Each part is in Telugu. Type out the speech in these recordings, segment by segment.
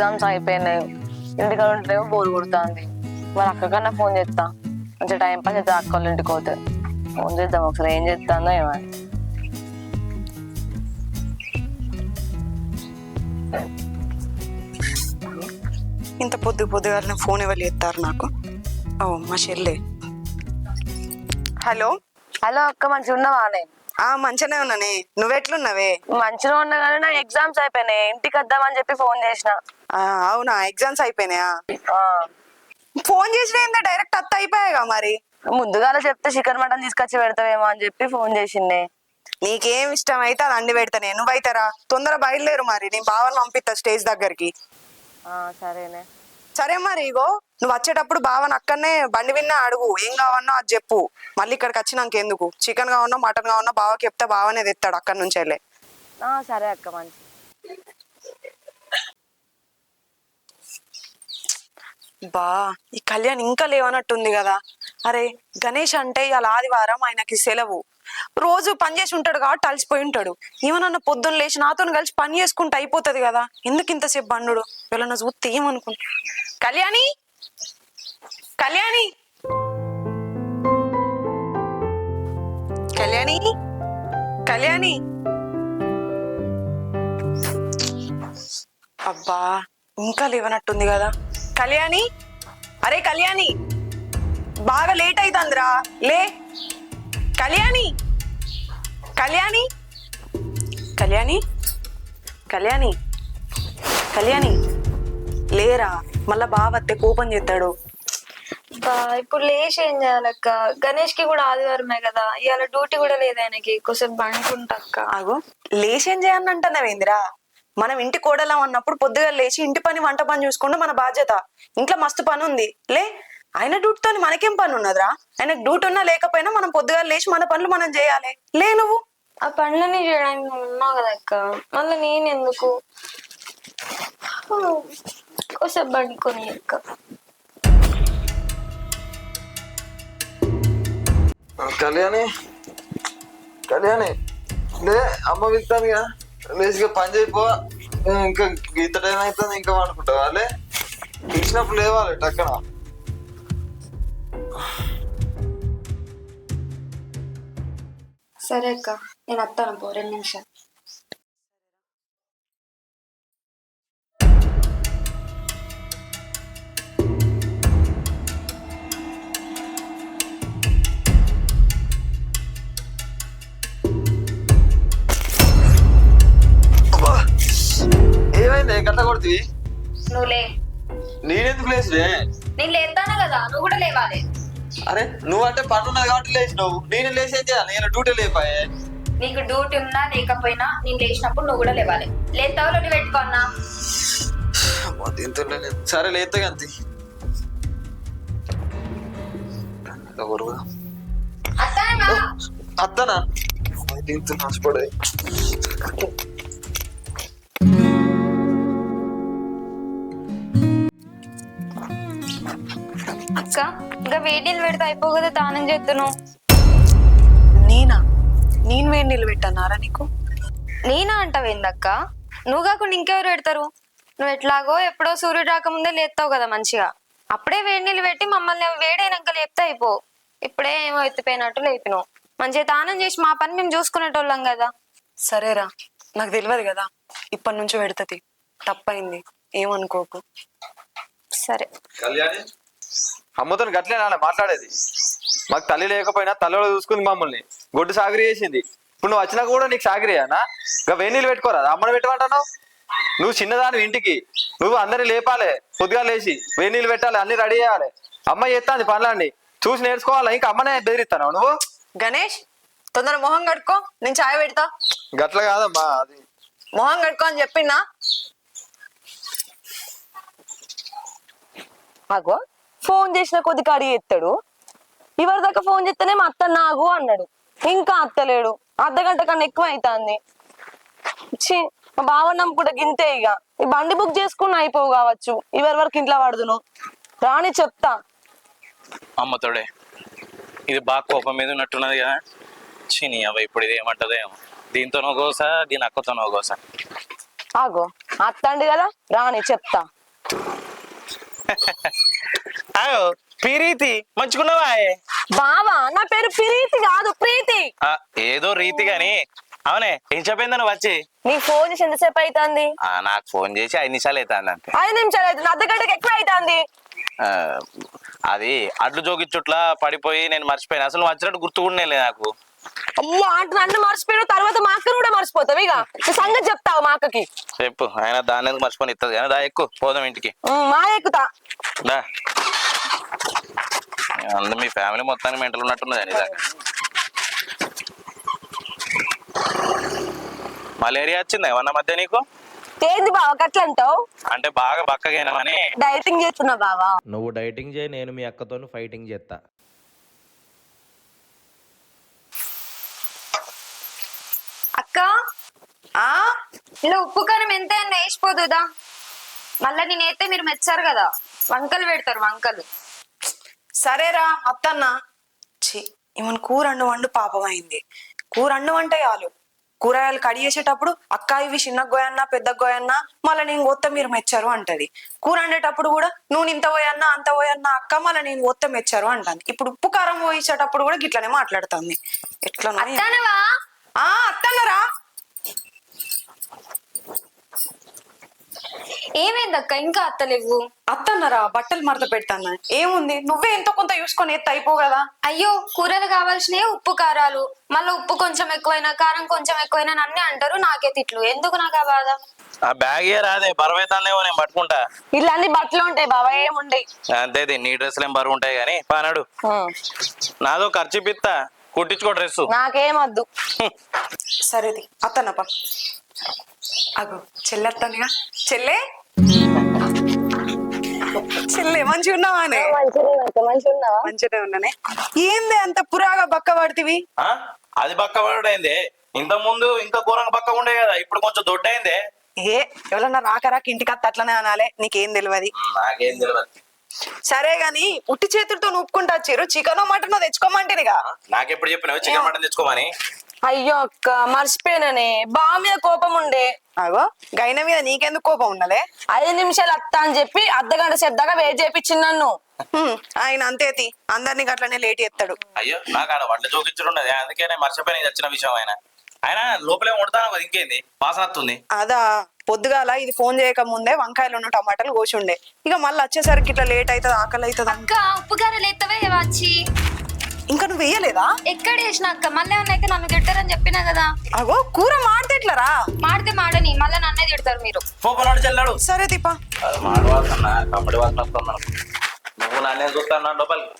ఎగ్జామ్స్ అయిపోయినాయి. ఇంటికాడ ఉంటేనేమో బోర్ కొడుతుంది. మరి అక్క కన్నా ఫోన్ చేస్తా. మంచిగా టైం పాస్ అయితే అక్క వాళ్ళ ఇంటికి పోతే. ఫోన్ చేద్దాం ఒకసారి. ఏం చేస్తానో ఏమని ఇంత పొద్దు పొద్దుగాలని ఫోన్ ఎవరు ఎత్తారు నాకు? ఓ మా చెల్లె. హలో? హలో అక్క మంచిగా ఉన్నావా నేను ఆ మంచిగానే ఉన్నానే. నువ్వెట్లున్నావే? మంచిగా ఉన్నా కానీ నా ఎగ్జామ్స్ అయిపోయినాయి. ఇంటికి వద్దామని చెప్పి ఫోన్ చేసిన. ఆ, అవునా? ఎగ్జామ్స్ అయిపోయినాయా? ఆ, ఫోన్ చేసిన ఏందా? డైరెక్ట్ అత్త అయిపోయాగా మరి? ముందుగాల చెప్తే చికెన్ మటన్ తీసుకొచ్చి పెడతావేమో అని చెప్పి ఫోన్ చేసిండే. నీకేం ఇష్టం అయితే అది అండి పెడతానే. నువ్వైతారా తొందర బయలుదేరు మరి. నేను బావని పంపిస్తా స్టేజ్ దగ్గరికి. ఆ, సరేనే. సరే మరి ఇగో. నువ్వు వచ్చేటప్పుడు బావని అక్కడనే బండి విన్నా అడుగు. ఏం కావన్నా అది చెప్పు. మళ్ళీ ఇక్కడికి వచ్చినాక ఎందుకు? చికెన్ కావన్నా మటన్ కావన్నా బావకి చెప్తే బావనే తెస్తాడు అక్కడి నుంచి వెళ్ళే. సరే అక్క మంచి బా ఈ కళ్యాణ్ ఇంకా లేవనట్టుంది కదా. అరే గణేష్ అంటే ఇవాళ ఆదివారం ఆయనకి సెలవు. రోజు పని చేసి ఉంటాడు కాబట్టి అలసిపోయి ఉంటాడు. ఏమన్నా పొద్దున్న లేచి నాతో కలిసి పని చేసుకుంటే అయిపోతుంది కదా. ఎందుకు ఇంతసేపు బండుడు? వీళ్ళని చూస్తే ఏమనుకుంటా? కళ్యాణి! కళ్యాణి? కళ్యాణి? కళ్యాణి? అబ్బా ఇంకా లేవనట్టుంది కదా. కళ్యాణి? అరే కళ్యాణి బాగా లేట్ అవుతుందిరా లే. కళ్యాణి? కళ్యాణి? కళ్యాణి? కళ్యాణి? కళ్యాణి? లేరా మళ్ళా బావత్తే కోపం చేస్తాడు బా, ఇప్పుడు లేచి ఏం చేయాలక్క గణేష్కి కూడా ఆదివారమే కదా. ఇవాళ డ్యూటీ కూడా లేదు ఆయనకి. కొంచెం బండుకుంటా అక్క. ఆగు. లేచేం చేయని అంటున్నావేందిరా మనం ఇంటి కోడలం అన్నప్పుడు పొద్దుగా లేచి ఇంటి పని వంట పని చూసుకుంటే మన బాధ్యత. ఇంట్లో మస్తు పని ఉంది. లే ఆయన డ్యూటీతో మనకేం పని ఉన్నదిరా? ఆయనకు డ్యూటీ ఉన్నా లేకపోయినా మనం పొద్దుగా లేచి మన పనులు మనం చేయాలి. లే నువ్వు. ఆ పనులన్నీ చేయడానికి నువ్వు ఉన్నావు కదా అక్క. మళ్ళీ నేను ఎందుకు కొంచెం బండుకొని అక్క. కళ్యాణి కళ్యాణి లే అమ్మ వెళ్తాను కదా. లేచిగా పని చేయిపో. ఇంకా గీత టైం అవుతుంది ఇంకా అనుకుంటావా లే. ఇచ్చినప్పుడు లేవాలి టక్కన. సరే అక్క నేను వస్తాను పో రెండు నిమిషాలు. ఏమైంది? గట్ల కొడుతుంది నువ్వు లే. నేనెందుకు లేచుడే నేను లేస్తాను కదా? నువ్వు కూడా లేవాలి. అరే నువ్వు అంటే పని ఉన్నది కాబట్టి లేచినావు నేను లేచి చేయాలి. నేను డ్యూటీ లేపాయే. నీకు డ్యూటీ ఉన్నా లేకపోయినా నేను లేచినప్పుడు నువ్వు కూడా లేవాలి. లేస్తావు లొల్లి పెట్టుకున్నా. సరే లేతే అంతే అత్తనా? అమ్మాయి దీంతో నష్టపడే అక్క ఇంకా వేడి నీళ్ళు పెడితే అయిపో కదా దానం చేద్దును. నేనా? నేను వేడి నీళ్ళు పెట్టన్నారా నీకు? నేనా అంటావేందక్క? నువ్వు కాకుండా ఇంకెవరు పెడతారు? నువ్వు ఎట్లాగో ఎప్పుడో సూర్యుడు రాకముందే లేస్తావు కదా మంచిగా. అప్పుడే వేడి నీళ్ళు పెట్టి మమ్మల్ని వేడైనాక లేపితే అయిపో. ఇప్పుడే ఏమో ఎత్తిపోయినట్టు లేపినావు మంచిగా దానం చేసి మా పని మేము చూసుకునేటోళ్ళం కదా. సరేరా నాకు తెలియదు కదా. ఇప్పటి నుంచి పెడతది తప్పైంది. ఏమనుకోకు. సరే. కళ్యాణి? అమ్మతో గట్లే నాన్న మాట్లాడేది. మాకు తల్లి లేకపోయినా తల్లిలో చూసుకుంది మమ్మల్ని. గొడ్డు సాగరి చేసింది. ఇప్పుడు నువ్వు వచ్చినా కూడా నీకు సాగరియానా ఇంకా నీళ్ళు పెట్టుకోరా? అమ్మని పెట్టమంటున్నావు? నువ్వు చిన్నదాని ఇంటికి. నువ్వు అందరిని లేపాలి. పొద్దుగా లేచి నీళ్ళు పెట్టాలి అన్ని రెడీ చేయాలి. అమ్మ చేస్తాంది పనులన్నీ. చూసి నేర్చుకోవాలి? ఇంకా అమ్మనే బెదిరిస్తాను నువ్వు? గణేష్ తొందర మొహం కడుక్కో. నేను చాయ్ పెడతా. గట్ల కాదమ్మా అది. మొహం కడుక్కో అని చెప్పినా అగో ఫోన్ చేసిన కొద్ది కాడి ఎత్తాడు ఇవరి దాకా ఫోన్ చేస్తేనే మా అత్త నాగు అన్నాడు. ఇంకా అత్తలేడు అర్ధ గంట కన్నా ఎక్కువ అవుతుంది ఛీ మా బావ నమ్ముకుంటే గింతే ఇక ఈ బండి బుక్ చేసుకుని అయిపోవు కావచ్చు. ఇవరి వరకు ఇంట్లో పడుదును రాని చెప్తా. అమ్మతోడే ఇది బాగా కోపం మీద ఉన్నట్టున్నది కదా. చిని అవ ఇప్పుడు ఇది ఏమంటదో ఏమో. దీంతో గోస దీని అక్కతో గోస. ఆగో అత్తండి కదా రాని చెప్తా. ప్రీతి మంచుకున్నావా? బావా నా పేరు ప్రీతి కాదు ప్రీతి. ఏదో రీతి గాని. అవునే ఏం చెప్పిందా నువ్వు వచ్చి? నీకు ఫోన్ చేసి ఎంతసేపు అవుతుంది ఆ, నాకు ఫోన్ చేసి ఐదు నిమిషాలు అవుతుంది అంతే. ఐదు నిమిషాలు అవుతుంది అర్ధ గంటకి ఎక్కువ అవుతుంది ఆ, అది అడ్లు జోగిచ్చుట్లా పడిపోయి నేను మర్చిపోయాను. అసలు వచ్చినట్టు గుర్తు కూడా లేదు నాకు. అమ్మో అంటే నన్ను మర్చిపోయాడు తర్వాత మా అక్కను కూడా మర్చిపోతావు ఇక. సంగతి చెప్తావు మా అక్కకి? చెప్పు ఆయన దాని మర్చిపోయి ఇస్తుంది కానీ దా ఎక్కువ పోదాం ఇంటికి. మా ఎక్కుతా. దా. అందరూ మీ ఫ్యామిలీ మొత్తానికి మెంటల్ ఉన్నట్టున్నది అని దాకా మలేరియా వచ్చిందా? ఏమన్నా మధ్య నీకు? ఏంది బావ గట్ల అంటావు? అంటే బాగా బక్కగైనామని డైటింగ్ చేస్తున్నా బావా. నువ్వు డైటింగ్ చేయి నేను మీ అక్కతోని ఫైటింగ్ చేస్తా అక్క ఆ? ఇలా ఉప్పు కారం ఎంత అయినా వేసిపోదుదా? మళ్ళా నేనైతే మీరు మెచ్చారు కదా వంకలు పెడతారు వంకలు. సరేరా అత్తన్న. ఛీ ఈమెన్ కూర అండు వండు పాపమైంది. కూర అండు అంటే చాలు. కూరగాయలు కడి చేసేటప్పుడు అక్క ఇవి చిన్న గోయన్నా పెద్ద గోయన్నా మళ్ళీ నేను కొత్త మీరు మెచ్చారు అంటది. కూర వండేటప్పుడు కూడా నువ్వు ఇంత పోయన్నా అంత పోయన్నా అక్క మళ్ళీ నేను కొత్త మెచ్చారు అంటాను ఇప్పుడు ఉప్పు కారం పోయించేటప్పుడు కూడా గిట్లనే మాట్లాడుతుంది. ఎట్లా అత్తన్నరా? ఏమైందక్క? ఇంకా అత్తలేవు. అత్తన్నరా? బట్టలు మడత పెట్టాను ఏముంది? నువ్వే ఎంతో కొంత చూసుకొని ఎత్త అయిపో కదా. అయ్యో కూరలు కావాల్సినవి ఉప్పు కారాలు. మళ్ళీ ఉప్పు కొంచెం ఎక్కువైనా కారం కొంచెం ఎక్కువైనా అని అన్ని అంటారు నాకే తిట్లు. ఎందుకు నాకు ఆ బాధ? ఆ బ్యాగ్ రాదే బరువు అవుతుందేమో నేను పట్టుకుంటా. ఇలా అన్ని బట్టలు ఉంటాయి బావా ఏముండయి అంతేది నీ డ్రెస్సులు ఏం బరువు ఉంటాయి కానీ పానాడు నాదో ఖర్చు పిత్తా కుట్టించుకో డ్రెస్సు. నాకేమొద్దు సరేది అత్తన్నప్ప అగో చెల్లెత్తనిగా చెల్లె? చెల్లె మంచిగా ఉన్నావానే మంచిగానే ఉన్నానే. ఏంది అంత పురాగా బక్క పడితివి ఆ? అది బక్క పడైంది ఇంత ముందు ఇంకా ఘోరంగా బక్క ఉండే కదా ఇప్పుడు కొంచెం దొడ్డైందే. ఏ ఎవరన్నా రాక రాక ఇంటికి అత్త అట్లనే అనాలే? నీకేం తెలియదు నాకేం తెలియదు సరే గాని ఉట్టి చేతులతో నూపుకుంటా వచ్చారు. చికెన్ మటన్ తెచ్చుకోమంటేనిగా. నాకెప్పుడు చెప్పినావు? చికెన్ మటన్ తెచ్చుకోమని? అయ్యో అక్క మర్చిపోయిననే. బావ మీద కోపం ఉండే. అగో గైన మీద నీకెందుకు కోపం ఉన్నలే ఐదు నిమిషాలు అత్త అని చెప్పి అర్ధ గంట సేపు దాకా వెయిట్ చేయించింది నన్ను. హ్మ్, ఆయన అంతేతి అందరినీ అట్లనే లేట్ ఎత్తాడు అయ్యో నాకు ఆడ వంట చూపించడం ఉన్నది. అందుకే నేను మర్చిపోయిన వచ్చిన విషయం ఆయన. ఆయన లోపలే వండుతాను కదా ఇంకేంది? వాసన వస్తుంది అదా పొద్దుగాల ఇది ఫోన్ చేయక ముందే వంకాయలు ఉన్న టమాటాలు కోసి ఉండే. ఇక మళ్ళీ వచ్చేసరికి ఇట్లా లేట్ అవుతుంది ఆకలి అవుతుంది. అక్క ఉప్పు కారాలు ఎత్తవే వచ్చి ఇంకా నువ్వు వేయలేదా? ఎక్కడ వేసిన అక్క? మళ్ళీ అయితే నన్ను తిట్టారని చెప్పినా కదా. అగో కూర మాడితే ఎట్లరా? మాడితే మాడని మళ్ళీ నన్నే తిడతారు మీరు. పోపలాడు చెల్లాడు. సరే దీపా. అది మాడు వాసన కమ్మడి వాసన వస్తుంది మనకు. నువ్వు నన్నే చూస్తాను లోపలికి.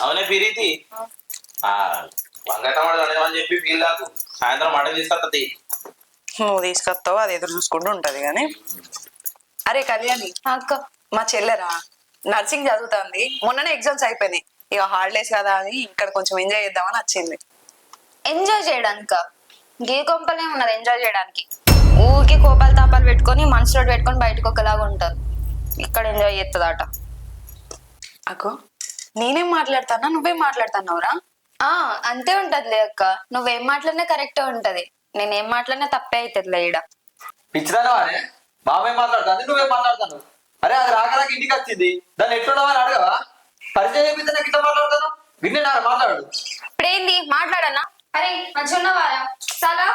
అవునే పిరీతి? ఆ, వంకాయ టమాటా అని చెప్పి ఫీల్ కాకు. సాయంత్రం మటన్ తీసుకొస్తుంది నువ్వు తీసుకొస్తావు అది ఎదురు చూసుకుంటూ ఉంటది కానీ. అరే కళ్యాణి అక్క. మా చెల్లెరా నర్సింగ్ చదువుతుంది. మొన్ననే ఎగ్జామ్స్ అయిపోయినాయి. ఇక హాలిడేస్ కదా అని ఇక్కడ కొంచెం ఎంజాయ్ చేద్దామని వచ్చింది. ఎంజాయ్ చేయడానిక? గే కొంపలే ఉన్నది ఎంజాయ్ చేయడానికి. ఊరికి కోపాలు తాపాలు పెట్టుకొని మనసులో పెట్టుకొని బయటకు ఒకలాగా ఉంటారు. ఇక్కడ ఎంజాయ్ చేస్తుందట అగో నేనేం మాట్లాడతానా? నువ్వేం మాట్లాడుతున్నావురా? ఆ అంతే ఉంటదిలే అక్క. నువ్వేం మాట్లాడినా కరెక్టే ఉంటది. నేనేం మాట్లాడినా తప్పే అవుతుందిలే ఈడ. పిచ్చిదానా అనే బాబాయ్ మాట్లాడుతుంది నువ్వేం మాట్లాడుతాను అరే అది రాక రాక ఇంటికి వచ్చింది. దాన్ని ఎట్లున్నావా అని అడగవా? పరిచయం చేపిస్తే నాకు ఇట్లా మాట్లాడతాను? విన్నే నా మాట్లాడు. ఇప్పుడేంది? మాట్లాడనా? అరే మంచిగా ఉన్నవారా చాలా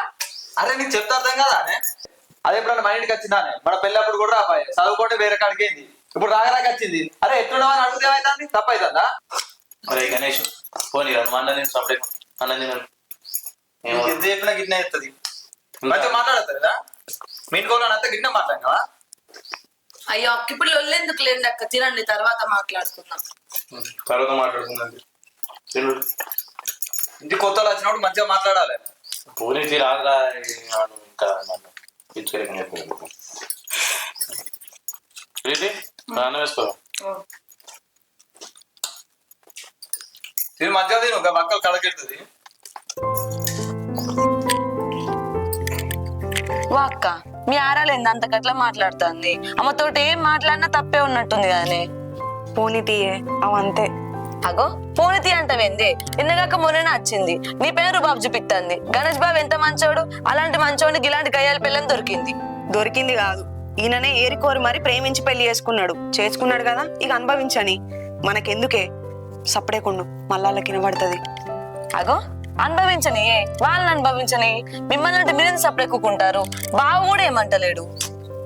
అరే నీకు చెప్తా అర్థం కదా అనే అదే ఎప్పుడన్నా మన ఇంటికి వచ్చిందానే మన పెళ్ళప్పుడు కూడా రాబాయి చదువుకోండి వేరే కాడికి ఏంది? ఇప్పుడు రాక రాక వచ్చింది. అరే ఎట్లున్నావా అని అడిగితే ఏమైంది తప్పైతుందా? అరే గణేష్ పోనీ మా అన్న నేను సపడే అన్న నేను నీకు ఎంత చెప్పినా గిట్నే ఎత్తది? మంచిగా మాట్లాడతారు కదా? మీ ఇంటికి అంతా గిట్నే మాట్లాడినావా? అయ్యో అక్క ఇప్పుడు లేండి అక్క? తినండి తర్వాత మాట్లాడుకుందాం. తర్వాత మాట్లాడుకుందండి ఇంటికి కొత్త వాళ్ళు వచ్చినప్పుడు మంచిగా మాట్లాడాలి. పూరి రాదురా వాడు ఇంకా నన్ను పిచ్చుకెళ్ళి చెప్పు ప్రీతి నాన్న తిని తిను పక్కలు కడకెడుతుంది వా అక్క మీ ఆరాలేంది అంత గట్లా మాట్లాడుతుంది. అమ్మతోటి ఏం మాట్లాడినా తప్పే ఉన్నట్టుంది కదనే పోనీ తీయే అవంతే అగో పోనితి అంటవేంది? నిన్నగాక మొన్ననే వచ్చింది నీ పేరు బాబు చూపిస్తుంది గణేష్ బాబు ఎంత మంచోడు? అలాంటి మంచోడికి ఇలాంటి గయ్యాల పిల్లని దొరికింది. దొరికింది కాదు. ఈయననే ఏరికోరి మరి ప్రేమించి పెళ్ళి చేసుకున్నాడు. చేసుకున్నాడు కదా ఇక అనుభవించని. మనకెందుకే? సప్పుడేకుండు మళ్ళా కినబడుతుంది అగో అనుభవించని వాళ్ళని అనుభవించని మిమ్మల్ని అంటే మీరేం సపడెక్కుకుంటారు బావ కూడా ఏమంటలేడు.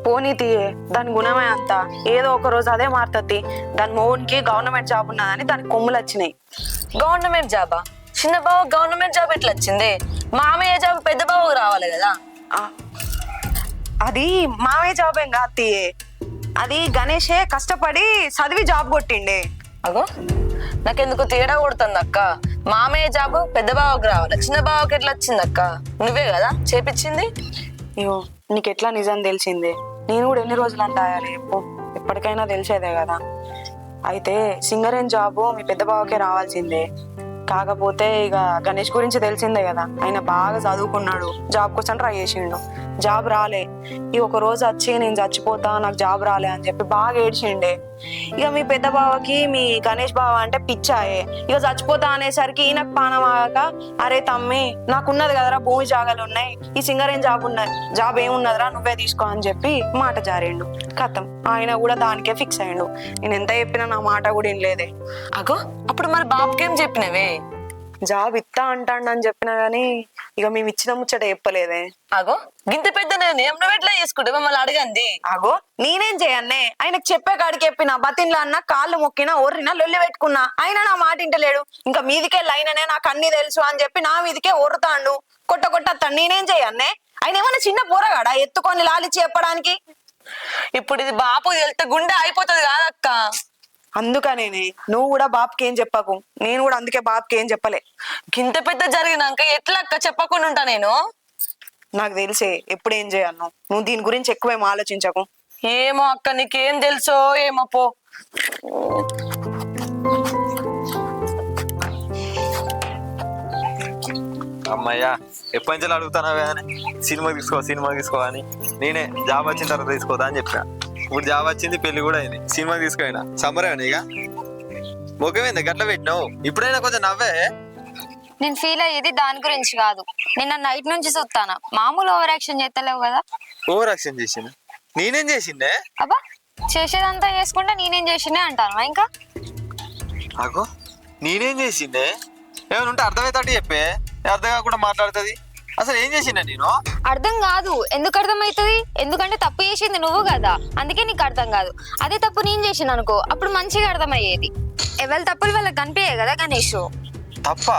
పోనీ తీయే దాని గుణమే అంత. ఏదో ఒక రోజు అదే మారుతుంది. దాని మోహన్కి గవర్నమెంట్ జాబ్ ఉన్నదని దానికి కొమ్ములు వచ్చినాయి. గవర్నమెంట్ జాబా? చిన్న బావ గవర్నమెంట్ జాబ్ ఎట్లా వచ్చింది? మామయ్య జాబ్ పెద్ద బావకు రావాలి కదా? ఆ, అది మావే జాబ్ ఏం కాదు తీయే. అది గణేషే కష్టపడి చదివి జాబ్ కొట్టిండే. అగో. నాకెందుకు తేడా కొడుతుంది అక్క మామయ్య జాబ్ పెద్ద బావకు రావాలి? చిన్న బావకి ఎట్లా వచ్చింది అక్క నువ్వే కదా చేపించింది? అయ్యో నీకు ఎట్లా నిజం తెలిసిందే? నేను కూడా ఎన్ని రోజులు అంటాయాలి చెప్పు. ఎప్పటికైనా తెలిసేదే కదా. అయితే సింగరేం జాబు మీ పెద్ద బావకే రావాల్సిందే. కాకపోతే ఇక గణేష్ గురించి తెలిసిందే కదా. ఆయన బాగా చదువుకున్నాడు. జాబ్ కోసం ట్రై చేసిండు. జాబ్ రాలే. ఈ ఒక రోజు వచ్చి నేను చచ్చిపోతా నాకు జాబ్ రాలే అని చెప్పి బాగా ఏడ్చిండే. ఇక మీ పెద్ద బావకి మీ గణేష్ బావ అంటే పిచ్చాయే. ఇక చచ్చిపోతా అనేసరికి ఈయనకు పానం ఆగాక అరే తమ్మి నాకున్నది కదరా భూమి జాగాలు ఉన్నాయి. ఈ సింగరేం జాబ్ ఉన్నది జాబ్ ఏమున్నదిరా నువ్వే తీసుకో అని చెప్పి మాట జారిండు. కథం ఆయన కూడా దానికే ఫిక్స్ అయ్యిండు. నేను ఎంత చెప్పినా నా మాట కూడా వినలేదే. అగో అప్పుడు మరి బాబుకేం చెప్పినవే? జాబ్ ఇత్తా అంటాడు అని చెప్పినా గానీ ఇక మేము ఇచ్చిన ముచ్చట చెప్పలేదే. అగో గింత పెద్ద నేను ఎట్లా చేసుకుంటే మమ్మల్ని అడగంది అగో నేనేం చేయన్నే? ఆయనకు చెప్పే కాడికి చెప్పిన బతిన్లా అన్న కాళ్ళు మొక్కినా ఒర్రినా లొల్లి పెట్టుకున్నా ఆయన నా మాట ఇంటలేడు ఇంకా మీదికే లైననే నాకు అన్ని తెలుసు అని చెప్పి నా మీదికే ఒర్రుతాండు. కొట్ట కొట్టత్తాడు నేనేం చేయన్నే? ఆయన ఏమన్నా చిన్న పోరగాడా? ఎత్తుకొని లాలిచి చెప్పడానికి? ఇప్పుడు ఇది బాపు వెళ్తే గుండె అయిపోతుంది కాదక్క. అందుకనేనే నువ్వు కూడా బాపుకి ఏం చెప్పకు. నేను కూడా అందుకే బాపుకి ఏం చెప్పలే. గింత పెద్ద జరిగినాక ఎట్లా అక్క చెప్పకుండా ఉంటా నేను? నాకు తెలిసే ఎప్పుడు ఏం చేయను నువ్వు దీని గురించి ఎక్కువేం ఆలోచించకు. ఏమో అక్క నీకేం తెలుసో ఏమో పో. అమ్మయ్యా ఎప్పటి నుంచి అడుగుతానవే అని సినిమా తీసుకో సినిమా తీసుకో అని. నేనే జాబ్ వచ్చిన తర్వాత తీసుకోదా అని చెప్పిన. ఇప్పుడు జాబ్ వచ్చింది పెళ్ళి కూడా అయింది. సినిమా తీసుకోయినా సమ్మరేనా ఇక. ముఖమేంది గట్ల పెట్టినావు. ఇప్పుడైనా కొంచెం నవ్వే? నేను ఫీల్ అయ్యేది దాని గురించి కాదు. నిన్న నైట్ నుంచి చూస్తాను మామూలు ఓవర్ యాక్షన్ చేస్తలేవు కదా. ఓవర్ యాక్షన్ చేసింది? నేనేం చేసిండే? అబ్బా చేసేదంతా చేసుకుంటే నేనేం చేసినే అంటాను ఇంకా? అగో నేనేం చేసిండే? ఏమైనా ఉంటే అర్థమవుతాడు చెప్పే. అర్థం కాకుండా మాట్లాడుతుంది. అసలు ఏం చేసిండే నేను? అర్థం కాదు. ఎందుకు అర్థమవుతుంది ఎందుకంటే తప్పు చేసింది నువ్వు కదా. అందుకే నీకు అర్థం కాదు. అదే తప్పు నేను చేసిన అనుకో. అప్పుడు మంచిగా అర్థమయ్యేది. ఎవరి తప్పులు వాళ్ళకి కనిపించాయి కదా గణేష్? తప్ప?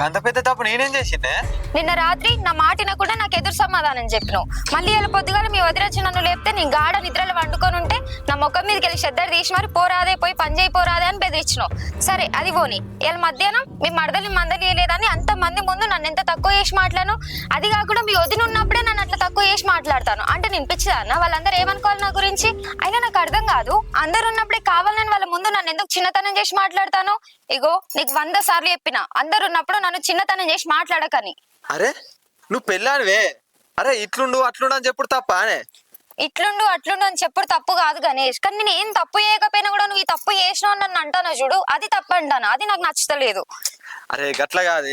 కంత పెద్ద తప్పు నేనేం చేసిండే? నిన్న రాత్రి నా మాటిన కూడా నాకు ఎదురు సమాధానం చెప్పినావు. మళ్ళీ ఇలా పొద్దుగాల మీ వదిలొచ్చి నన్ను లేపితే నేను గాఢ నిద్రలో వండుకొని ఉంటే నా ముఖం మీదకి వెళ్ళి శ్రద్ధ తీసి మరి పోరాదే పోయి పని చేయి పోరాదే అని బెదిరించినావు. సరే అది పోని. ఇలా మధ్యాహ్నం మీ మరదలి మందలి లేదని అంత మంది ముందు నన్ను ఎంత తక్కువ చేసి మాట్లాను అది కాకుండా మీ వదిన ఉన్నప్పుడే నన్ను అట్లా తక్కువ చేసి మాట్లాడతాను. అంటే నేను పిచ్చిదాన్న వాళ్ళందరూ ఏమనుకోవాలి నా గురించి? అయినా నాకు అర్థం కాదు. అందరు ఉన్నప్పుడే కావాలని వాళ్ళ ముందు నన్ను ఎందుకు చిన్నతనం చేసి మాట్లాడతాను? ఇగో నీకు వంద సార్లు చెప్పిన. అందరు ఉన్నప్పుడు నన్ను చిన్నతనం చేసి మాట్లాడకని. అరే నువ్వు పెళ్ళానివే. అరే ఇట్లుండు అట్లుండు అని చెప్పుడు తప్ప అనే. ఇట్లుండు అట్లుండు అని చెప్పుడు తప్పు కాదు గణేష్. కానీ నేను ఏం తప్పు చేయకపోయినా కూడా నువ్వు ఈ తప్పు చేసినావు నన్ను అంటాను చూడు? అది తప్పు అంటాను? అది నాకు నచ్చలేదు అరే గట్ల కాదు.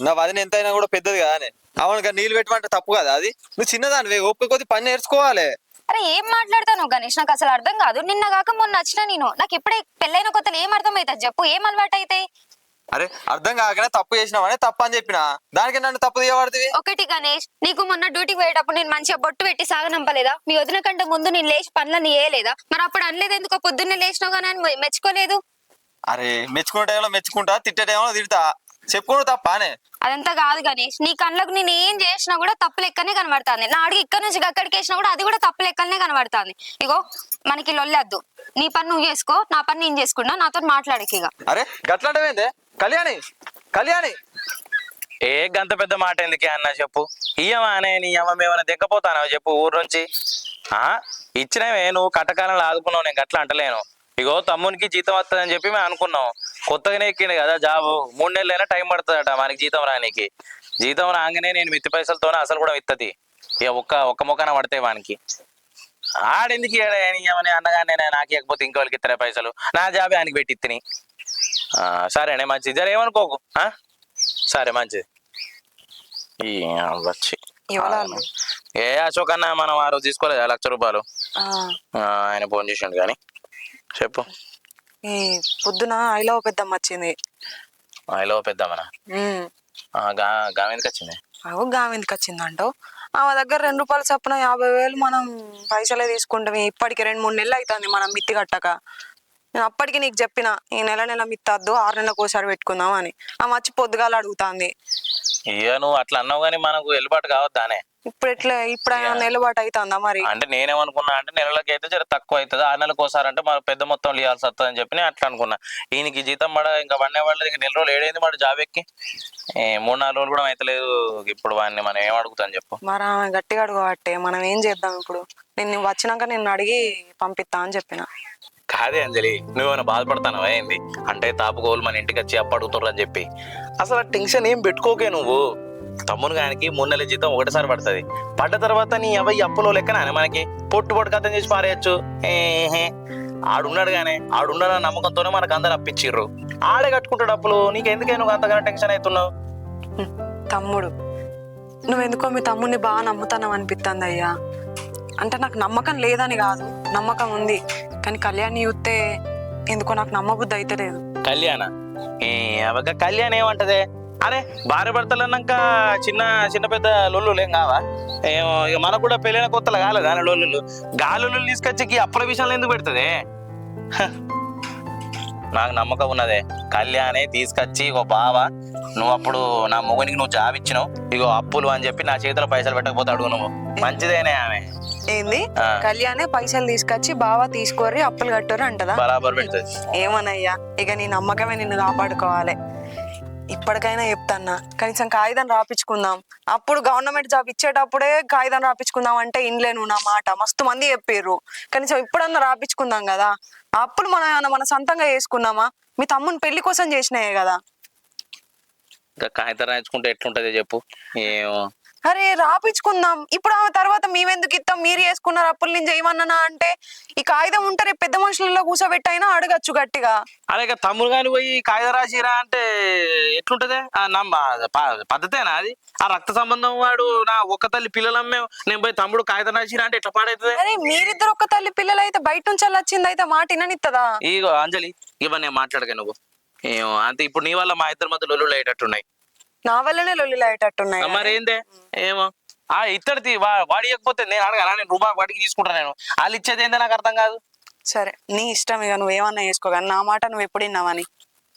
నా వదిన ఎంతైనా కూడా పెద్దది కాదనే అవును నీళ్ళు పెట్టమంటే తప్పు కదా అది? నువ్వు చిన్నదానివే ఓపిక కొద్ది పని నేర్చుకోవాలి. అరే ఏం మాట్లాడతాను గణేష్? నాకు అసలు అర్థం కాదు. నిన్న కాక మొన్న వచ్చిన నేను. నాకు ఇప్పుడే పెళ్ళైన కొత్తలు ఏం అర్థం అవుతుంది చెప్పు? ఏం అలవాటు అవుతాయి అరే అర్థం కాకనే తప్పు చేసినావనే తప్పు అని చెప్పిన. దానికి నన్ను తప్పు తీయబడుతుంది ఒకటి గణేష్ నీకు మొన్న డ్యూటీకి పోయేటప్పుడు నేను మంచిగా బొట్టు పెట్టి సాగనంపలేదా? మీ వదిన కంటే ముందు నేను లేచి పనులన్నీ చేయలేదా? మరి అప్పుడు అనలేదు ఎందుకో? పొద్దున్నే లేచినావు కానీ అని మెచ్చుకోలేదు. అరే మెచ్చుకునే టైంలో మెచ్చుకుంటా తిట్టే టైంలో తిడతా. చెప్పుకోడు తప్ప అనే. అదంతా కాదు గణేష్. నీ కళ్ళకు నేను ఏం చేసినా కూడా తప్పు లెక్కనే కనబడుతుంది. నా అడిగి ఇక్కడ నుంచి అక్కడికి వేసినా కూడా అది కూడా తప్పు లెక్కనే కనబడుతుంది. ఇగో మనకి లొల్లద్దు. నీ పని నువ్వు చేసుకో నా పని నేను చేసుకున్నా నాతో మాట్లాడకి ఇక. అరే గట్లాంటివేందే? కళ్యాణి కళ్యాణి. ఏ గంత పెద్ద మాట ఎందుకే అన్న చెప్పు? ఇయ్యమానే నీ అమ్మ మేమైనా దిక్కపోతానా చెప్పు ఊరు నుంచి? ఆ? ఇచ్చినవే నువ్వు కట్టకాలంలో ఆదుకున్నావు నేను గట్లా అంటలేను. ఇగో తమ్మునికి జీతం వస్తుందని చెప్పి మేము అనుకున్నాం. కొత్తగానే ఎక్కిండు కదా జాబు. మూడు నెలలైనా టైం పడుతుందట మనకి జీతం రానికి. జీతం రాగానే నేను మిత్తి పైసలతోనే అసలు కూడా ఇత్తది ఇక ఒక్క ఒక్క మొక్కన పడితే వానికి. ఆడెందుకు ఇయ్యడే అని అన్నగానే నాకు ఇవ్వకపోతే ఇంకోళ్ళకి ఇస్తారే పైసలు? నా జాబే ఆయనకి పెట్టి ఇత్తిని. సరేనే మంచిది. జర ఏమనుకోకు? సరే మంచిది. ఈ వచ్చి ఏ అశోక్ అన్న మనం ఆ రోజు తీసుకోలేదు? లక్ష రూపాయలు. ఆయన ఫోన్ చేసిండు కానీ. చెప్పు. ఈ పొద్దున ఐలో పెద్దమ్మ వచ్చింది. ఉమ్. గా గామెందుకు వచ్చింది? అవు గావిందికి వచ్చిందంటావు ఆమె దగ్గర రెండు రూపాయలు చప్పున యాభై వేలు మనం పైసలే తీసుకుంటాం. ఇప్పటికి రెండు మూడు నెలలు అవుతుంది మనం మిత్తి కట్టక. నేను అప్పటికి నీకు చెప్పిన ఈ నెల నెల మిత్తద్దు ఆరు నెలలకు ఒకసారి పెట్టుకుందాం అని. ఆమె వచ్చి పొద్దుగాల అడుగుతాంది. ఇక నువ్వు అట్లా అన్నావు కానీ మనకు వెలుబాటు కావద్దానే. ఇప్పుడు ఎట్లా ఇప్పుడు ఆయన నిలబాటు అవుతుందా మరి? అంటే నేనేమనుకున్నా అంటే నెలలకి అయితే జర తక్కువ అవుతుంది ఆరు నెలలకు ఒకసారి అంటే మన పెద్ద మొత్తం ఇవ్వాల్సి వస్తుంది అని చెప్పి నేను అట్లా అనుకున్నా. ఈయనకి జీతం పడ ఇంకా వన్ వాళ్ళు ఇంకా నెల రోజులు ఏడైంది మాట జాబ్ ఎక్కి. మూడు నాలుగు రోజులు కూడా అవుతలేదు ఇప్పుడు వాడిని మనం ఏం అడుగుతాం చెప్పు. మరి ఆమె గట్టిగా అడగబట్టే మనం ఏం చేద్దాం ఇప్పుడు? నేను వచ్చినాక నిన్ను అడిగి పంపిస్తా అని చెప్పిన. కాదే అంజలి నువ్వేమైనా బాధపడతాను అయింది అంటే తాపుకోలు మన ఇంటికి వచ్చి అప్పడుగుతున్నారు అని చెప్పి. అసలు ఆ టెన్షన్ ఏం పెట్టుకోకే నువ్వు? తమ్ముని గానికి మూడు నెలల జీతం ఒకటిసారి పడుతుంది. పడ్డ తర్వాత నీ అబ్బాయి అప్పులో లెక్కన మనకి? పొట్టు పొట్టు కథం చేసి పారేయచ్చు. ఏహే. ఆడున్నాడు గానే ఆడున్నాడన్న నమ్మకంతోనే మనకు అందరు అప్పించిర్రు ఆడే కట్టుకుంటాడు అప్పులు. నీకెందుకే నువ్వు అంతగానో టెన్షన్ అవుతున్నావు? తమ్ముడు. నువ్వెందుకో మీ తమ్ముడిని బాగా నమ్ముతానం అనిపిస్తుంది అయ్యా అంటే నాకు నమ్మకం లేదని కాదు. నమ్మకం ఉంది. కానీ కళ్యాణ్ చూస్తే ఎందుకో నాకు నమ్మబుద్ధి అయితే లేదు కళ్యాణ? ఏ కళ్యాణ్ ఏమంటదే? అరే భార్య భర్తలు అన్నాక చిన్న చిన్న పెద్ద లొల్లులు ఏం కావా? ఏమో ఇక మనకు కూడా పెళ్ళైన కొత్తలు కాలేదు అని లొల్లులు? గాలులు తీసుకొచ్చి ఈ అప్పుల విషయాలు ఎందుకు పెడుతుంది? నాకు నమ్మకం ఉన్నదే. కళ్యాణే తీసుకొచ్చి ఇగో బావ నువ్వు అప్పుడు నా మొగునికి నువ్వు జాబ్ ఇచ్చినావు ఇగో అప్పులు అని చెప్పి నా చేతిలో పైసలు పెట్టకపోతే అడుగు నువ్వు. మంచిదేనే ఆమె. ఏంది. కళ్యాణే పైసలు తీసుకొచ్చి బాగా తీసుకోరి అప్పులు కట్టరు అంటదా? బరాబర్ పెడుతుంది ఏమనయ్యా ఇక నీ నమ్మకమే నిన్ను కాపాడుకోవాలి. ఇప్పటికైనా చెప్తాన్నా. కనీసం కాగితం రాపించుకుందాం అప్పుడు గవర్నమెంట్ జాబ్ ఇచ్చేటప్పుడే కాగితం రాపించుకుందాం అంటే ఇన్లే నువ్వు నా మాట. మస్తు మంది చెప్పారు కనీసం ఇప్పుడన్నా రాపించుకుందాం కదా. ఆ అప్పులు మనం ఏమన్నా మన సొంతంగా చేసుకున్నామా? మీ తమ్ముని పెళ్ళి కోసం చేసినాయే కదా. ఇంకా కాగితం రాయించుకుంటే ఎట్లుంటది చెప్పు. ఏమో. అరే రాపించుకుందాం ఇప్పుడు ఆమె తర్వాత మేమెందుకు ఇస్తాం మీరు చేసుకున్నారు అప్పులు నేను చేయమన్నానా అంటే ఈ కాగితం ఉంటే రేపు పెద్ద మనుషులలో కూర్చోబెట్టైనా అడగచ్చు గట్టిగా. అలాగే తమ్ముడు కాని పోయి కాగితం రాసిరా అంటే ఎట్లుంటది? పద్ధతేనా అది? ఆ రక్త సంబంధం వాడు నా ఒక్క తల్లి పిల్లలమ్మే నేను పోయి తమ్ముడు కాగితం రాసిరా అంటే ఎట్లా పాడైతుంది? అరే మీరిద్దరు ఒక్క తల్లి పిల్లలు అయితే బయట నుంచి వచ్చింది అయితే మాట విననిత్తదా? ఇగో అంజలి ఇవన్నీ మాట్లాడక నువ్వు. ఏమో అంతే ఇప్పుడు నీ వల్ల మా ఇద్దరి మధ్య లొల్లులు అయ్యేటట్టున్నాయి. నా వల్లనే మరి ఏందే? ఏమో. ఆ ఇత్తడిది వా వాడి ఇవ్వకపోతే నేను అడగరా నేను రూపాయి వాడికి తీసుకుంటాను నేను. వాళ్ళు ఇచ్చేది ఏందో నాకు అర్థం కాదు. సరే నీ ఇష్టం ఇక నువ్వు ఏమన్నా చేసుకో కానీ నా మాట నువ్వు ఎప్పుడు విన్నావని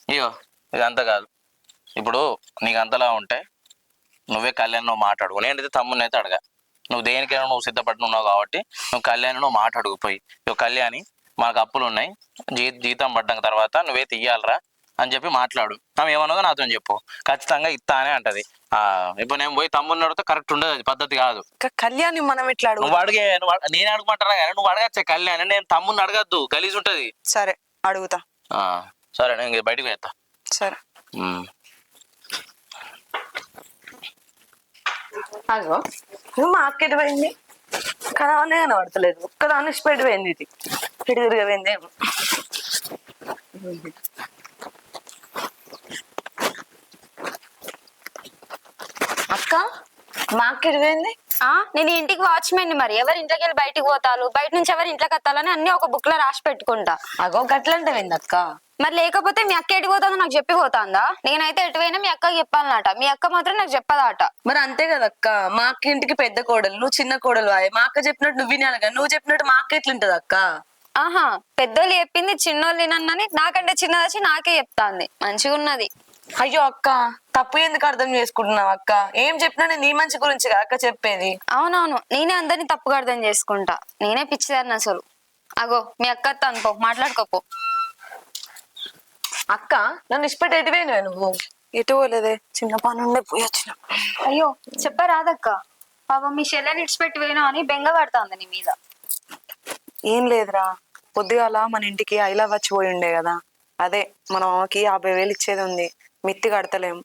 ఇగో ఇదంతా కాదు. ఇప్పుడు నీకు అంతలా ఉంటే నువ్వే కళ్యాణ్ నువ్వు మాట్లాడుకో. నేనైతే తమ్ముని అయితే అడగా. నువ్వు దేనికైనా నువ్వు సిద్ధపడి ఉన్నావు కాబట్టి నువ్వు కళ్యాణ్ నువ్వు మాట్లాడుకుపోయి ఇగో కళ్యాణి మనకు అప్పులు ఉన్నాయి. జీ జీతం పడ్డాక తర్వాత నువ్వే తీయాలరా. అని చెప్పి మాట్లాడు. ఆమె ఏమన్నదో నాతో చెప్పు. ఖచ్చితంగా ఇస్తా అనే అంటది. ఆ ఇప్పుడు నేను పోయి తమ్ముని అడిగితే కరెక్ట్ ఉండదు అది పద్ధతి కాదు. ఇంకా కళ్యాణ్ మనం ఎట్లా అడుగు నువ్వు అడిగే నువ్వు అడ- నేను అడగమంటారా కానీ నువ్వు అడగచ్చే కళ్యాణ్ నేను తమ్ముని అడగద్దు. గలీజ్ ఉంటది. సరే అడుగుతా. ఆ, సరే నేను ఇంక బయటకు వేస్తా సరే. ఉమ్. అగో నువ్వు మార్కెట్ పోయింది? కనవనే కనబడతలేదు. ఒక్కదాన్ని స్పెడ్ పోయింది ఇది. తిరిగి పోయింది ఏమో అక్క? మార్కెట్ పోయింది ఆ నేను ఇంటికి వాచ్మెన్ మరి. ఎవరి ఇంట్లోకి వెళ్ళి బయటికి పోతారు బయట నుంచి ఎవరి ఇంట్లోకి వస్తాలని అన్ని ఒక బుక్లో రాసి పెట్టుకుంటా. అగో గట్లంటే అక్క? మరి లేకపోతే మీ అక్క ఎటు పోతుందో నాకు చెప్పి పోతాందా నేనైతే ఎటు పోయినా మీ అక్కకి చెప్పాలన్నట మీ అక్క మాత్రం నాకు చెప్పదాట. మరి అంతే కదక్క మా అక్క ఇంటికి పెద్ద కోడలు నువ్వు చిన్న కోడలు వాయ్ మా అక్క చెప్పినట్టు నువ్వు వినాలి కదా. నువ్వు చెప్పినట్టు మా అక్క ఎట్లుంటది అక్క? ఆహా పెద్దోళ్ళు చెప్పింది చిన్నోళ్ళు వినన్నని నాకంటే చిన్నది వచ్చి నాకే చెప్తాంది. మంచిగా ఉన్నది అయ్యో అక్క తప్పు ఎందుకు అర్థం చేసుకుంటున్నావు అక్క? ఏం చెప్పినా నేను నీ మంచి గురించి కదా అక్క చెప్పేది. అవునవును నేనే అందరిని తప్పుగా అర్థం చేసుకుంటా. నేనే పిచ్చిదాన్ని అసలు. అగో మీ అక్క అత్త అనుకో మాట్లాడుకోపో. అక్క నన్ను ఇష్టపెట్టి ఎటువైనవే నువ్వు? ఎటు పోలేదే చిన్న పని ఉండే పోయి వచ్చిన. అయ్యో చెప్పరాదక్క. పాపం మీ చెల్లెని ఇడిచిపెట్టి పోయినా అని బెంగ పడుతుంది నీ మీద. ఏం లేదురా పొద్దుగాల మన ఇంటికి ఐలా వచ్చి పోయి ఉండే కదా. అదే మనం ఆమెకి యాభై వేలు ఇచ్చేది ఉంది. మిత్తి కడతలేం.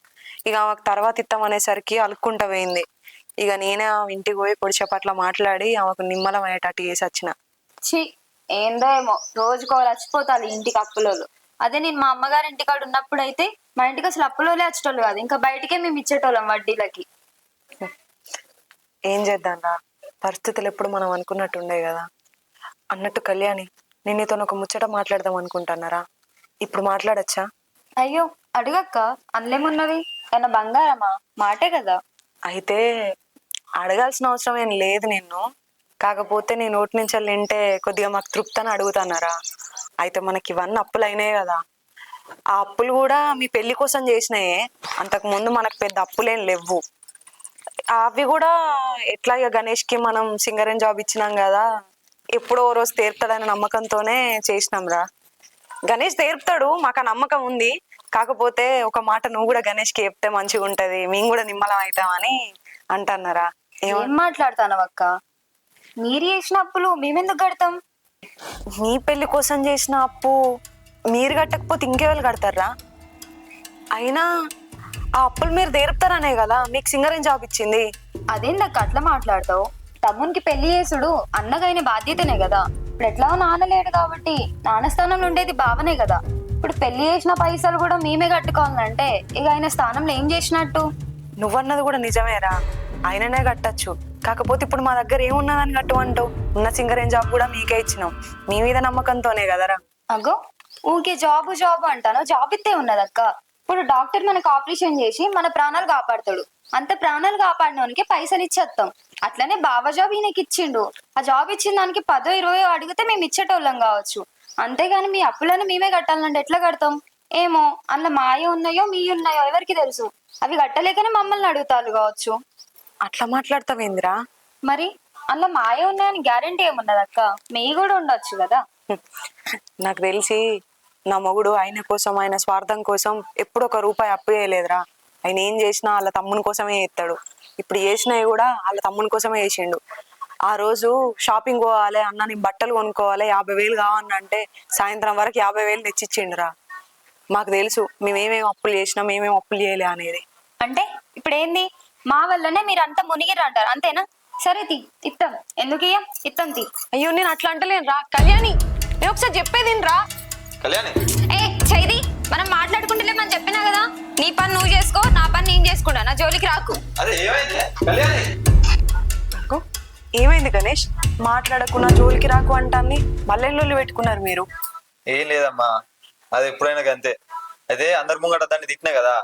ఇక ఆమెకు తర్వాత ఇస్తామనేసరికి అలుక్కుంటా పోయింది. ఇక నేనే ఆమె ఇంటికి పోయి పొడిచేపట్ల మాట్లాడి ఆమెకు నిమ్మలం అయ్యేటట్టు చేసి వచ్చిన. ఛీ ఏందో ఏమో రోజుకో చచ్చిపోతారు ఇంటికి అప్పులోళ్ళు. అదే నేను మా అమ్మగారి ఇంటికాడ ఉన్నప్పుడు అయితే మా ఇంటికి అసలు అప్పులోలే వచ్చేటోళ్ళు కాదు. ఇంకా బయటికే మేము ఇచ్చేటోళ్ళం వడ్డీలకి. ఏం చేద్దాంరా? పరిస్థితులు ఎప్పుడు మనం అనుకున్నట్టు ఉండే కదా. అన్నట్టు కళ్యాణి నేను నీతో ఒక ముచ్చట మాట్లాడదాం అనుకుంటున్నారా? ఇప్పుడు మాట్లాడచ్చా? అయ్యో అడుగక్క అందులేమున్నది తన బంగారమా? మాటే కదా. అయితే అడగాల్సిన అవసరం ఏం లేదు నిన్ను. కాకపోతే నీ నోటి నుంచి వెళ్ళి వింటే కొద్దిగా మాకు తృప్తి అని అడుగుతున్నారా? అయితే మనకి ఇవన్నీ అప్పులు అయినాయి కదా. ఆ అప్పులు కూడా మీ పెళ్ళి కోసం చేసినాయే. అంతకు ముందు మనకు పెద్ద అప్పులేం లేవు అవి కూడా ఎట్లా ఇక గణేష్కి మనం సింగరేం జాబ్ ఇచ్చినాం కదా. ఎప్పుడో ఓ రోజు తీరుతాడనే నమ్మకంతోనే చేసినాం రా గణేష్ తీర్పుతాడు మాకు ఆ నమ్మకం ఉంది. కాకపోతే ఒక మాట నువ్వు కూడా గణేష్కి చెప్తే మంచిగా ఉంటది మేము కూడా నిమ్మలం అవుతామని అంటున్నారా? ఏం మాట్లాడతాను అక్క? మీరు చేసిన అప్పులు మేమెందుకు కడతాం? మీ పెళ్ళి కోసం చేసిన అప్పు మీరు కట్టకపోతే ఇంకెవరు కడతారా? అయినా ఆ అప్పులు మీరు తీరుతారనే కదా మీకు సింగరేం జాబ్ ఇచ్చింది. అదేందక్క అట్లా మాట్లాడతావు? తమ్మునికి పెళ్ళి చేసుడు అన్నగైన బాధ్యతనే కదా. ఇప్పుడు ఎట్లా నాన్న లేడు కాబట్టి నాన్న స్థానంలో ఉండేది బావనే కదా. ఇప్పుడు పెళ్ళి చేసిన పైసలు కూడా మేమే కట్టుకోవాలంటే ఇక ఆయన స్థానంలో ఏం చేసినట్టు? నువ్వన్నది కూడా నిజమేరా. ఆయననే కట్టచ్చు. కాకపోతే ఇప్పుడు మా దగ్గర ఏమున్నదని కట్టు అంటావు? ఉన్న సింగరేం జాబ్ కూడా మీకే ఇచ్చినాం మీ మీద నమ్మకంతోనే కదరా. అగో ఊకే జాబు జాబు అంటాను. జాబ్ ఇస్తే ఉన్నదక్క. ఇప్పుడు డాక్టర్ మనకు ఆపరేషన్ చేసి మన ప్రాణాలు కాపాడతాడు. అంత ప్రాణాలు కాపాడినోనికి పైసలు ఇచ్చేస్తాం. అట్లనే బావ జాబ్ ఈయనకి ఇచ్చిండు. ఆ జాబ్ ఇచ్చిన దానికి పదో ఇరవయో అడిగితే మేము ఇచ్చేటోళ్ళం కావచ్చు. అంతేగాని మీ అప్పులను మేమే కట్టాలంటే ఎట్లా కడతాం? ఏమో అందులో మాయ ఉన్నాయో మీ ఉన్నాయో ఎవరికి తెలుసు? అవి కట్టలేకనే మమ్మల్ని అడుగుతారు కావచ్చు. అట్లా మాట్లాడతావేందిరా మరి అందులో మాయ ఉన్నాయని గ్యారంటీ ఏమున్నది అక్క? మీ కూడా ఉండొచ్చు కదా? నాకు తెలిసి నా మొగుడు ఆయన కోసం ఆయన స్వార్థం కోసం ఎప్పుడు ఒక రూపాయి అప్పు చేయలేదురా. ఆయన ఏం చేసినా వాళ్ళ తమ్ముని కోసమే చేస్తాడు. ఇప్పుడు చేసినవి కూడా వాళ్ళ తమ్ముని కోసమే చేసిండు. ఆ రోజు షాపింగ్ పోవాలి అన్న నేను బట్టలు కొనుక్కోవాలి యాభై వేలు కావన్నా అంటే సాయంత్రం వరకు యాభై వేలు తెచ్చిచ్చిండురా. మాకు తెలుసు మేమేమేమి అప్పులు చేసినా మేమేం అప్పులు చేయలే అనేది. అంటే ఇప్పుడు ఏంది? మా వల్లనే మీరు అంతా మునిగిరు అంటారు అంతేనా? సరే తి ఇత్తం. ఎందుకు ఇయ్యం? ఇత్తం తి. అయ్యో నేను అట్లా అంటలేను రా కళ్యాణి నేను ఒకసారి చెప్పేది రా కళ్యాణి? ఏ జోలికి రాకు. అదే ఏమైంది? కళ్యాణి? నాకు ఏమైంది గణేష్? మాట్లాడకున్నా జోలికి రాకు అంటాన్ని మల్లెల్లు పెట్టుకున్నారు మీరు. ఏం లేదమ్మా అది ఎప్పుడైనా అంతే అయితే అందరి ముంగట దాన్ని తిట్టినా కదా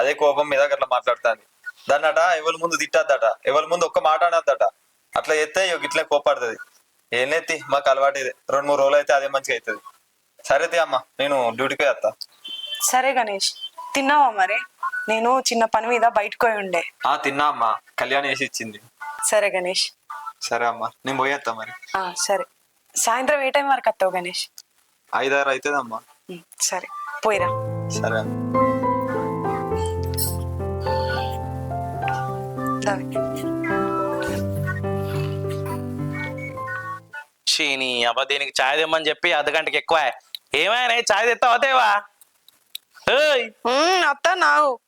అదే కోపం మీద అట్లా మాట్లాడుతుంది. దాన్ని అట ఎవరి ముందు తిట్టద్దట ఎవరి ముందు ఒక్క మాట అనద్దట. అట్లా చేస్తే ఇట్లా కోపాడుతుంది. ఏం లేతి మాకు అలవాటు ఇది. రెండు మూడు రోజులు అయితే అదే మంచిగా అవుతుంది సరే తీ అమ్మా నేను డ్యూటీకి వస్తా. సరే గణేష్ తిన్నావా మరి? నేను చిన్న పని మీద బయటకు పోయి ఉండే. ఆ తిన్నా అమ్మా. కళ్యాణ్ వేసి ఇచ్చింది. సరే గణేష్. సరే అమ్మా. నేను పోయేస్తా మరి. ఆ సరే. సాయంత్రం ఏ టైం వరకు వస్తావు గణేష్? ఐదారు అవుతుంది అమ్మా ఉమ్, సరే. పోయిరా. సరే అమ్మా. దావి. అబ్బా దీనికి ఛాయ్ తెమ్మని చెప్పి అర్ధ గంటకి ఎక్కువ. ఏమైనా ఛాయ్ తెస్తావా తేవా? ఏయ్! ఉమ్, అత్త నావు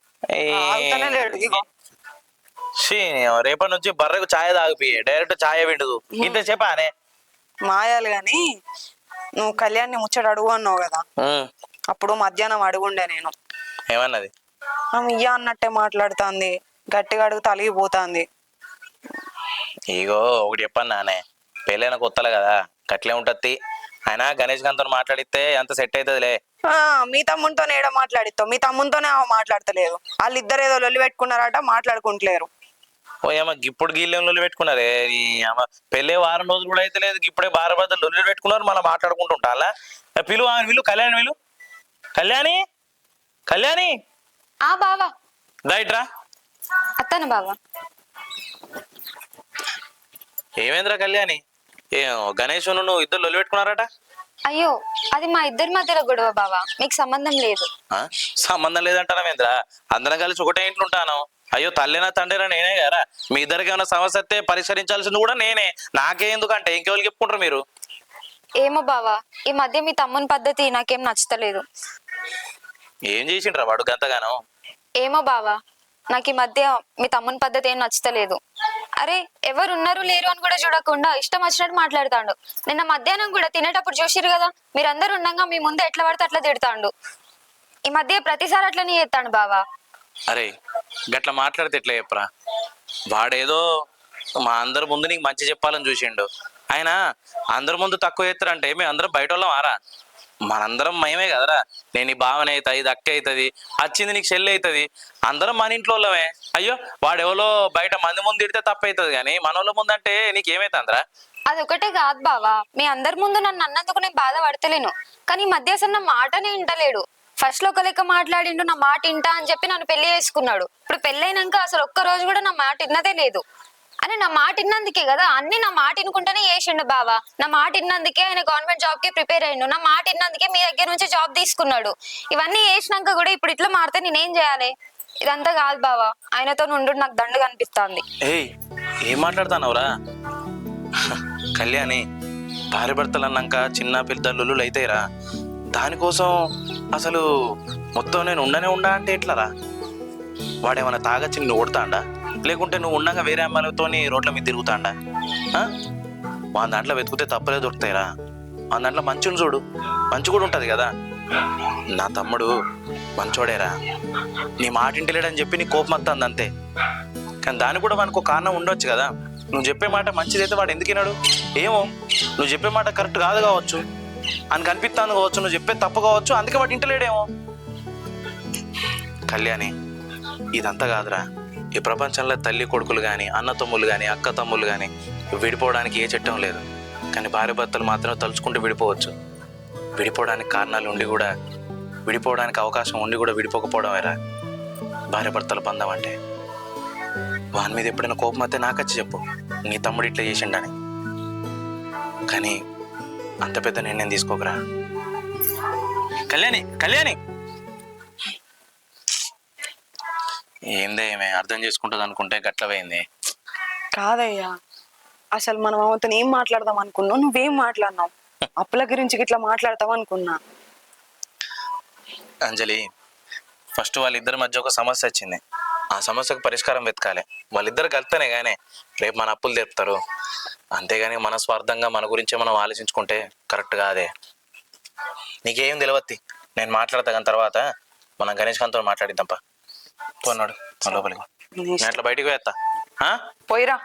రేపటి నుంచి బర్రెకు ఛాయ్ తాగిపి. డైరెక్ట్ ఛాయ్ విండదు ఇంత చెప్పానే. మాయాలు గాని నువ్వు కళ్యాణ్ని ముచ్చట అడుగు అన్నావు కదా. అప్పుడు మధ్యాహ్నం అడుగుండే నేను. ఏమన్నది? ఆమె ఇయ్య అన్నట్టే మాట్లాడుతుంది. గట్టిగా అడుగు తలిగిపోతుంది ఇగో ఒకటి చెప్పాను నానే పెళ్ళైన కొత్తలే కదా. గట్లే ఉంటది ఆయన గణేష్ గంతో మాట్లాడితే ఎంత సెట్ అవుతుందిలే ఆ, మీ తమ్మునితోనే ఏడో మాట్లాడిస్తావు? మీ తమ్మునితోనే ఆమె మాట్లాడతలేదు. వాళ్ళిద్దరు ఏదో లొల్లి పెట్టుకున్నారట మాట్లాడుకుంటలేరు. ఓ ఏమో ఇప్పుడు గీళ్ళెం లొల్లి పెట్టుకున్నారే. ఈ అమ్మ పెళ్ళే వారం రోజులు కూడా అయితే లేదు. ఇప్పుడే భార్య భర్తలు లొల్లి పెట్టుకున్నారు మనం మాట్లాడుకుంటుంటా పిలు ఆమె విలు కళ్యాణి విలు కళ్యాణి? కళ్యాణి? ఆ బావా. రైట్ రా అత్తను బావా. ఏమేంద్రా కళ్యాణి? ఏం గణేష్ నువ్వు ఇద్దరు లొల్లి పెట్టుకున్నారట అయ్యో అది మా ఇద్దరి మధ్యలో గొడవ బావా. మీకు సంబంధం లేదు. ఆ? సంబంధం లేదంటారా అందరం కలిసి ఒకటే ఇంట్లో ఉంటాను. అయ్యో తల్లినా తండ్రినా నేనే కదా మీ ఇద్దరికి ఏమైనా సమస్య వస్తే పరిష్కరించాల్సింది కూడా నేనే. నాకే ఎందుకంటే ఇంకెవరికి చెప్పుకుంటారు మీరు? ఏమో బావా ఈ మధ్య మీ తమ్ముని పద్ధతి నాకేం నచ్చుతలేదు. ఏం చేసిండ్రా వాడు గంతగానం? ఏమో బావా నాకు ఈ మధ్య మీ తమ్ముని పద్ధతి ఏం నచ్చుతలేదు. అరే ఎవరున్నారు లేరు అని కూడా చూడకుండా ఇష్టం వచ్చినట్టు మాట్లాడుతాండు. నిన్న మధ్యాహ్నం కూడా తినేటప్పుడు చూసిరు కదా మీరందరూ ఉండగా మీ ముందే ఎట్లా పడితే అట్లా తిడతాండు. ఈ మధ్య ప్రతిసారి అట్లనే చేస్తాడు బావా. అరే గట్ల మాట్లాడితే ఎట్లా చెప్పరా? వాడేదో మా అందరి ముందు నీకు మంచి చెప్పాలని చూసిండు. ఆయన అందరి ముందు తక్కువ చేస్తారంటే మేము అందరం బయట వాళ్ళం ఆరా? మనందరం మయమే కదరా. నేను ఈ భావన అవుతుంది ఇది అక్క అవుతుంది వచ్చింది నీకు చెల్లి అవుతుంది. అందరం మన ఇంట్లో వాళ్ళమే. అయ్యో వాడెవలో బయట మంది ముందు తిడితే తప్పు అవుతుంది కానీ మన వాళ్ళ ముందు అంటే నీకు అది ఒకటే కాదు బావా. మీ అందరి ముందు నన్ను అన్నందుకు నేను బాధపడతలేను. కానీ ఈ మధ్య అసలు నా మాటనే వింటలేడు. ఫస్ట్లో ఒక లెక్క మాట్లాడిండు నా మాట ఇంటా అని చెప్పి నన్ను పెళ్ళి చేసుకున్నాడు. ఇప్పుడు పెళ్ళైనాక అసలు ఒక్క రోజు కూడా నా మాట విన్నదే లేదు. అని నా మాట విన్నందుకే కదా? అన్ని నా మాట వినుకుంటేనే చేసిండు బావా. నా మాట విన్నందుకే ఆయన గవర్నమెంట్ జాబ్కి ప్రిపేర్ అయ్యిండు నా మాట విన్నందుకే మీ దగ్గర నుంచి జాబ్ తీసుకున్నాడు. ఇవన్నీ చేసినాక కూడా ఇప్పుడు ఇట్లా మారితే నేనేం చేయాలి? ఇదంతా కాదు బావా. ఆయనతో నుండు నాకు దండు అనిపిస్తుంది ఏం మాట్లాడుతున్నావురా? కళ్యాణి భార్య భర్తలు అన్నాక చిన్న పిల్లలు అయితేరా దానికోసం అసలు మొత్తం నేను ఉండనే ఉండా అంటే ఎట్లారా? వాడేమైనా తాగచ్చి నువ్వు కొడతాండా లేకుంటే నువ్వు ఉండగా వేరే అమ్మాయిలతో రోడ్ల మీద తిరుగుతాండా? మా వాళ్ళ దాంట్లో వెతికితే తప్పలే దొరుకుతాయిరా. వాళ్ళ దాంట్లో మంచుని చూడు. మంచి కూడా ఉంటుంది కదా. నా తమ్ముడు మంచోడేరా. నీ మాట ఇంటలేడని చెప్పి నీ కోపం వస్తుంది అంతే. కానీ దానికి కూడా మనకు ఒక కారణం ఉండొచ్చు కదా. నువ్వు చెప్పే మాట మంచిదైతే వాడు ఎందుకు వినాడు? ఏమో నువ్వు చెప్పే మాట కరెక్ట్ కాదు కావచ్చు. అని కనిపిస్తాను కావచ్చు నువ్వు చెప్పే తప్పు కావచ్చు అందుకే వాడు ఇంటలేడేమో కళ్యాణి ఇదంతా కాదురా. ఈ ప్రపంచంలో తల్లి కొడుకులు కానీ అన్న తమ్ముళ్ళు కానీ అక్క తమ్ముళ్ళు కానీ విడిపోవడానికి ఏ చట్టం లేదు. కానీ భార్య భర్తలు మాత్రం తలుచుకుంటూ విడిపోవచ్చు. విడిపోవడానికి కారణాలు ఉండి కూడా విడిపోవడానికి అవకాశం ఉండి కూడా విడిపోకపోవడమేరా? భార్య భర్తల బంధం అంటే? వాని మీద ఎప్పుడైనా కోపం అయితే నాకచ్చి చెప్పు. నీ తమ్ముడు ఇట్లా చేసిండని. కానీ అంత పెద్ద నిర్ణయం తీసుకోకరా. కళ్యాణి కళ్యాణి! ఏందే ఏమే అర్థం చేసుకుంటుంది అనుకుంటే గట్ల పోయింది కాదయ్యా. అసలు మనం ఆమెతో ఏం మాట్లాడదాం అనుకున్నావు? నువ్వేం మాట్లాడినావు? అప్పుల గురించి ఇట్లా మాట్లాడతావు అనుకున్నా. అంజలి ఫస్ట్ వాళ్ళిద్దరి మధ్య ఒక సమస్య వచ్చింది. ఆ సమస్యకు పరిష్కారం వెతకాలి. వాళ్ళిద్దరు కలితేనే కానీ రేపు మన అప్పులు తెరుపుతారు. అంతేగాని మన స్వార్థంగా మన గురించే మనం ఆలోచించుకుంటే కరెక్ట్ కాదే. నీకేం తెలియత్తి నేను మాట్లాడతా కానీ తర్వాత మనం గణేష్ కాంత్తో మాట్లాడిద్దాంపా పోన్నాడు మన లోపలికి. నేను అట్లా బయటికి పోయేస్తా ఆ? పోయిరా.